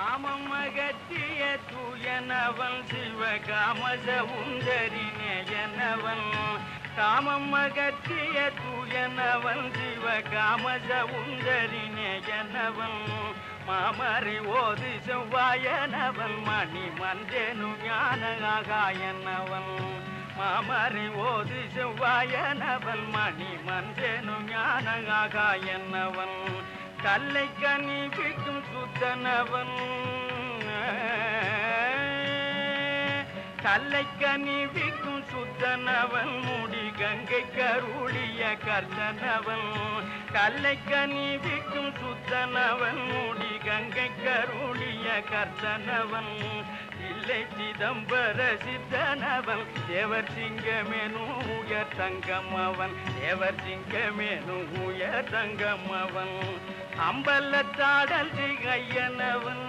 காமம் அகற்றிய தூயனவன் சிவகாமச உந்தரி நேயனவன் காமம் அகற்றிய தூயனவன் சிவகாமச உந்தரி நேயனவன் மாமரி ஓது செவ்வாயனவன் மணி மன்றேனு ஞானகாயனவன் மாமரி ஓது செவ்வாயனவன் மணி மன்றேனு ஞானகாயனவன் கல்லை கனிபிக்கும் சுத்தனவன். கல்லை கனிபிக்கும் சுத்தனவன் முடி கங்கை கருளிய கர்த்தனவன். கல்லை கனிபிக்கும் சுத்தனவன் முடி கங்கை கருளிய கர்த்தனவன். இல்லை சிதம்பர சித்தனவன் தேவர் சிங்கமேனு உயர் தங்கம் அவன் தேவர் சிங்கமேனு உயர் தங்கம் அவன் அம்பலத்தாடல் ஐயனவன்